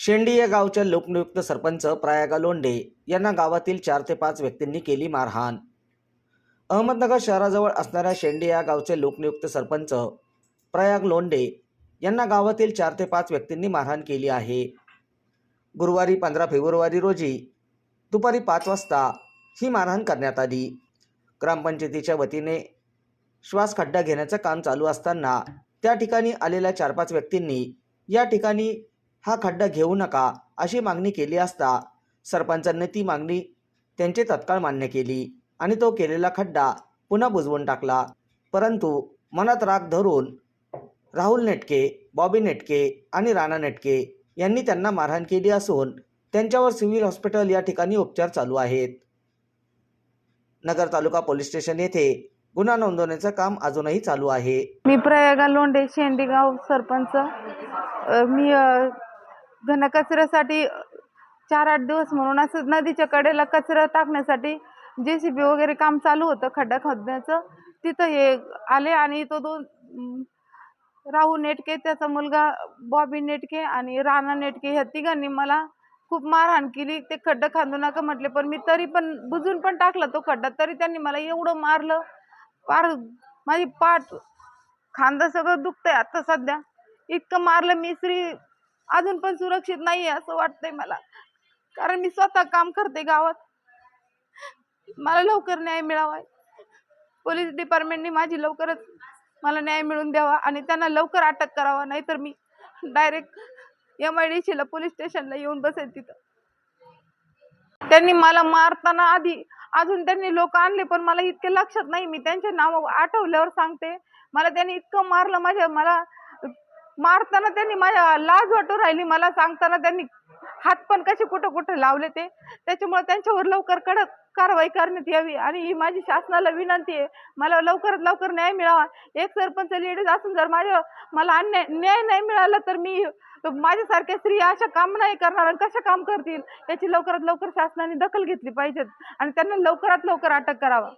शेंडी या गावच्या लोकनियुक्त सरपंच प्रयागा लोंडे यांना गावातील चार ते पाच व्यक्तींनी केली मारहाण. अहमदनगर शहराजवळ असणाऱ्या शेंडी या गावचे लोकनियुक्त सरपंच प्रयाग लोंडे यांना गावातील चार ते पाच व्यक्तींनी मारहाण केली आहे. गुरुवारी पंधरा फेब्रुवारी रोजी दुपारी पाच वाजता ही मारहाण करण्यात आली. ग्रामपंचायतीच्या वतीने श्वास खड्डा घेण्याचं काम चालू असताना त्या ठिकाणी आलेल्या चार पाच व्यक्तींनी या ठिकाणी हा खड्डा घेऊ नका अशी मागणी केली असता सरपंचांनी ती मागणी त्यांचे तत्काळ मान्य केली आणि तो केलेला खड्डा पुन्हा बुजवून टाकला. परंतु मनात राग धरून राहुल नेटके बॉबी नेटके आणि राणा नेटके यांनी त्यांना मारहाण केली असून त्यांच्यावर सिव्हिल हॉस्पिटल या ठिकाणी उपचार चालू आहेत. नगर तालुका पोलीस स्टेशन येथे गुन्हा नोंदवण्याचं काम अजूनही चालू आहे. मी प्रयागा लोंढे शेंडीगाव सरपंच. मी घनकचऱ्यासाठी चार आठ दिवस म्हणून असं नदीच्या कडेला कचरा टाकण्यासाठी जे सी बी वगैरे काम चालू होतं खड्डा खोदण्याचं. तिथं हे आले आणि तो दोन राहू नेटके त्याचा मुलगा बॉबी नेटके आणि राणा नेटके ह्या तिघांनी मला खूप मारहाण केली. ते खड्डा खांदू नका म्हटले पण मी तरी पण बुजून पण टाकला तो खड्डा. तरी त्यांनी मला एवढं मारलं. पार माझी पाठ खांदा सगळं दुखतंय आता सध्या. इतकं मारलं मी श्री अजून पण सुरक्षित नाही आहे असं वाटतंय मला. कारण मी स्वतः काम करते गावात. मला लवकर न्याय मिळावा. पोलीस डिपार्टमेंटने माझी लवकरच मला न्याय मिळवून द्यावा आणि त्यांना लवकर अटक करावा. नाहीतर मी डायरेक्ट एम आय डी सीला पोलीस स्टेशनला येऊन बसेल तिथं. त्यांनी मला मारताना आधी अजून त्यांनी लोक आणले पण मला इतके लक्षात नाही. मी त्यांचे नाव आठवल्यावर सांगते. मला त्यांनी इतकं मारलं माझ्या मला मारताना त्यांनी माझ्या लाज वाटू राहिली. मला सांगताना त्यांनी हात पण कसे कुठं कुठं लावले ते. त्याच्यामुळे त्यांच्यावर लवकर कडक कारवाई करण्यात यावी. आणि ही माझी शासनाला विनंती आहे. मला लवकरात लवकर न्याय मिळावा. एक सरपंच लेडीज असून जर माझ्या मला अन्याय न्याय नाही मिळाला तर मी माझ्यासारख्या स्त्रिया अशा काम नाही करणार कशा काम करतील? याची लवकरात लवकर शासनाने दखल घेतली पाहिजेत. आणि त्यांना लवकरात लवकर अटक करावा.